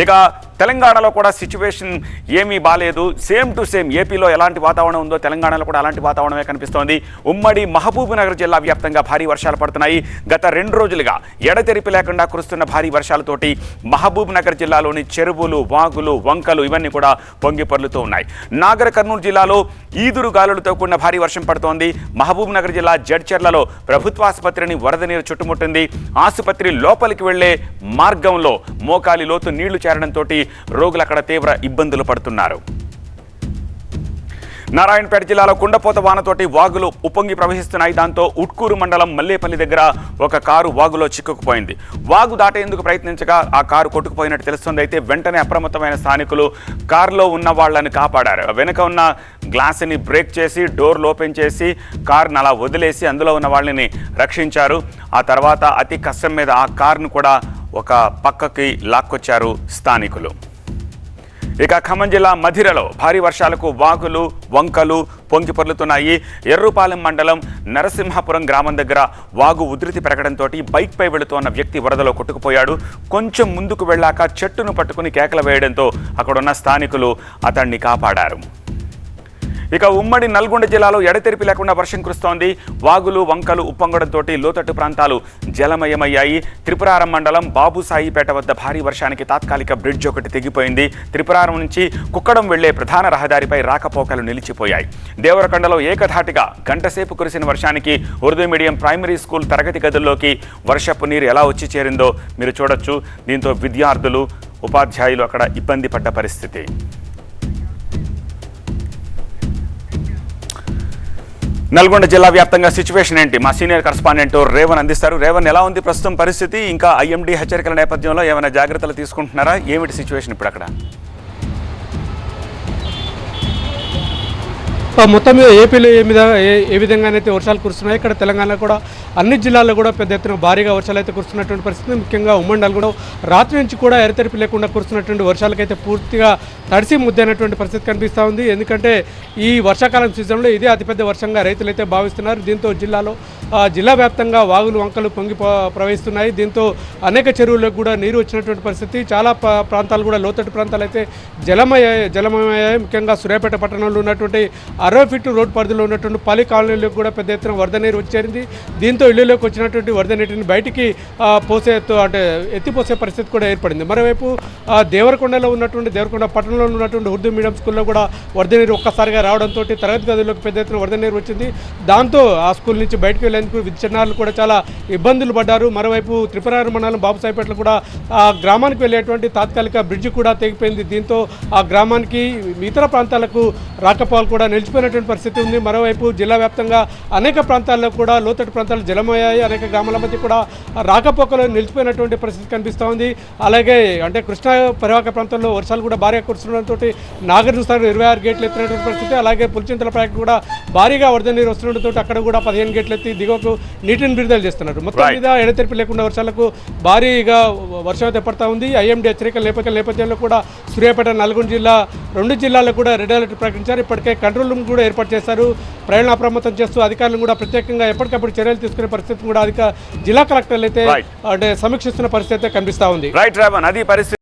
ఇక తెలంగాణలో కూడా సిచ్యువేషన్ ఏమీ బాగాలేదు సేమ్ టు సేమ్ ఏపీలో ఎలాంటి వాతావరణం ఉందో తెలంగాణలో కూడా అలాంటి వాతావరణమే కనిపిస్తోంది. ఉమ్మడి మహబూబ్నగర్ జిల్లా వ్యాప్తంగా భారీ వర్షాలు పడుతున్నాయి. గత రెండు రోజులుగా ఎడతెరిపి లేకుండా కురుస్తున్న భారీ వర్షాలతోటి మహబూబ్నగర్ జిల్లాలోని చెరువులు వాగులు వంకలు ఇవన్నీ కూడా పొంగి పొర్లుతూ ఉన్నాయి. నాగర్ కర్నూలు జిల్లాలో ఈదురు గాలులతో కూడిన భారీ వర్షం పడుతోంది. మహబూబ్నగర్ జిల్లా జడ్చర్లలో ప్రభుత్వ ఆసుపత్రిని వరద నీరు చుట్టుముట్టింది. ఆసుపత్రి లోపలికి వెళ్ళే మార్గంలో మోకాలి లోతు నీళ్ళు చేరడంతో రోగులు అక్కడ తీవ్ర ఇబ్బందులు పడుతున్నారు. నారాయణపేట జిల్లాలో కుండపోత వానతోటి వాగులు ఉప్పొంగి ప్రవహిస్తున్నాయి. దాంతో ఉట్కూరు మండలం మల్లేపల్లి దగ్గర ఒక కారు వాగులో చిక్కుకుపోయింది. వాగు దాటేందుకు ప్రయత్నించగా ఆ కారు కొట్టుకుపోయినట్టు తెలుస్తుంది. అయితే వెంటనే అప్రమత్తమైన స్థానికులు కారులో ఉన్న వాళ్ళని కాపాడారు. వెనుక ఉన్న గ్లాసుని బ్రేక్ చేసి డోర్లు ఓపెన్ చేసి కారును అలా వదిలేసి అందులో ఉన్న వాళ్ళని రక్షించారు. ఆ తర్వాత అతి కష్టం మీద ఆ కారును కూడా ఒక పక్కకి లాక్కొచ్చారు స్థానికులు. ఇక ఖమ్మం జిల్లా మధిరలో భారీ వర్షాలకు వాగులు వంకలు పొంగి పొర్లుతున్నాయి. ఎర్రుపాలెం మండలం నరసింహాపురం గ్రామం దగ్గర వాగు ఉధృతి పెరగడంతో బైక్పై వెళుతున్న వ్యక్తి వరదలో కొట్టుకుపోయాడు. కొంచెం ముందుకు వెళ్ళాక చెట్టును పట్టుకుని కేకలు వేయడంతో అక్కడున్న స్థానికులు అతన్ని కాపాడారు. ఇక ఉమ్మడి నల్గొండ జిల్లాలో ఎడతెరిపి లేకుండా వర్షం కురుస్తోంది. వాగులు వంకలు ఉప్పొంగడంతో లోతట్టు ప్రాంతాలు జలమయమయ్యాయి. త్రిపురారం మండలం బాబుసాయిపేట వద్ద భారీ వర్షానికి తాత్కాలిక బ్రిడ్జ్ ఒకటి తెగిపోయింది. త్రిపురారం నుంచి కుక్కడం వెళ్ళే ప్రధాన రహదారిపై రాకపోకలు నిలిచిపోయాయి. దేవరకొండలో ఏకధాటిగా గంటసేపు కురిసిన వర్షానికి ఉర్దూ మీడియం ప్రైమరీ స్కూల్ తరగతి గదుల్లోకి వర్షపు నీరు ఎలా వచ్చి చేరిందో మీరు చూడొచ్చు. దీంతో విద్యార్థులు ఉపాధ్యాయులు అక్కడ ఇబ్బంది పడ్డ పరిస్థితి. నల్గొండ జిల్లా వ్యాప్తంగా సిచ్యువేషన్ ఏంటి? మా సీనియర్ కరస్పాండెంట్ రేవన్ అందిస్తారు. రేవన్ ఎలా ఉంది ప్రస్తుతం పరిస్థితి? ఇంకా ఐఎండీ హెచ్చరికల నేపథ్యంలో ఏమైనా జాగ్రత్తలు తీసుకుంటున్నారా? ఏమిటి సిచ్యువేషన్ ఇప్పుడు అక్కడ? మొత్తం మీద ఏపీలో ఏ విధంగా ఏ విధంగానైతే వర్షాలు కురుస్తున్నాయి ఇక్కడ తెలంగాణ కూడా అన్ని జిల్లాల్లో కూడా పెద్ద ఎత్తున భారీగా వర్షాలు అయితే కురుస్తున్నటువంటి పరిస్థితి. ముఖ్యంగా ఉమ్మడి నల్గొండ రాత్రి నుంచి కూడా ఎరతెరిపి లేకుండా కురుస్తున్నటువంటి వర్షాలకైతే పూర్తిగా తడిసి ముద్దైనటువంటి పరిస్థితి కనిపిస్తూ ఉంది. ఎందుకంటే ఈ వర్షాకాలం సీజన్లో ఇదే అతిపెద్ద వర్షంగా రైతులైతే భావిస్తున్నారు. దీంతో జిల్లాలో జిల్లా వ్యాప్తంగా వాగులు వంకలు పొంగి ప్రవహిస్తున్నాయి. దీంతో అనేక చెరువులకు కూడా నీరు వచ్చినటువంటి పరిస్థితి. చాలా ప్రాంతాలు కూడా లోతట్టు ప్రాంతాలు అయితే జలమయ్యాయి జలమయ్యాయి ముఖ్యంగా సూర్యాపేట పట్టణంలో ఉన్నటువంటి అరవై ఫీట్లు రోడ్ పరిధిలో ఉన్నటువంటి పలి కాలనీలకు కూడా పెద్ద ఎత్తున వరద నీరు వచ్చేరింది. దీంతో ఇళ్ళలోకి వచ్చినటువంటి వరద నీటిని బయటికి పోసే అంటే ఎత్తిపోసే పరిస్థితి కూడా ఏర్పడింది. మరోవైపు ఆ, దేవరకొండలో ఉన్నటువంటి దేవరకొండ పట్టణంలో ఉన్నటువంటి ఉర్దూ మీడియం స్కూల్లో కూడా వరద నీరు ఒక్కసారిగా రావడంతో తరగతి గదుల్లోకి పెద్ద ఎత్తున వరద నీరు వచ్చింది. దాంతో ఆ స్కూల్ నుంచి బయటకు వెళ్ళేందుకు విద్యార్థులు కూడా చాలా ఇబ్బందులు పడ్డారు. మరోవైపు త్రిపురారు మండలం బాబుసాయిపేటలో కూడా ఆ గ్రామానికి వెళ్ళేటువంటి తాత్కాలిక బ్రిడ్జ్ కూడా తెగిపోయింది. దీంతో ఆ గ్రామానికి ఇతర ప్రాంతాలకు రాకపోకలు కూడా నిలిచిపోయినటువంటి పరిస్థితి ఉంది. మరోవైపు జిల్లా వ్యాప్తంగా అనేక ప్రాంతాల్లో కూడా లోతట్టు ప్రాంతాలు జలమయ్యాయి. అనేక గ్రామాల మధ్య కూడా రాకపోకలు నిలిచిపోయినటువంటి పరిస్థితి కనిపిస్తూ ఉంది. అలాగే అంటే కృష్ణా పరివాహక ప్రాంతంలో వర్షాలు కూడా భారీగా కురుస్తుండటంతో నాగార్జున సాగర్ ఇరవై ఆరు గేట్లు ఎత్తినటువంటి పరిస్థితి. అలాగే పులిచింతల ప్రాజెక్టు కూడా భారీగా వరద నీరు వస్తుండటంతో అక్కడ కూడా పదిహేను గేట్లు ఎత్తి దిగువకు నీటిని విడుదల చేస్తున్నారు. మొత్తం. మీద ఎడతెరిపి లేకుండా వర్షాలకు భారీగా వర్షం అయితే పడతా ఉంది. ఐఎండీ హెచ్చరికల నేపథ్య నేపథ్యంలో కూడా సూర్యాపేట నల్గొండ జిల్లా రెండు జిల్లాల్లో కూడా రెడ్ అలర్ట్ ప్రకటించారు. ఇప్పటికే కంట్రోల్ రూమ్ కూడా ఏర్పాటు చేశారు. ప్రయాణ అప్రమత్తం చేస్తూ అధికారులు కూడా ప్రత్యేకంగా ఎప్పటికప్పుడు చర్యలు తీసుకునే పరిస్థితి కూడా అధిక జిల్లా కలెక్టర్లు అయితే. అంటే సమీక్షిస్తున్న పరిస్థితి అయితే కనిపిస్తూ ఉంది. రైట్ రేవన్ అది పరిస్థితి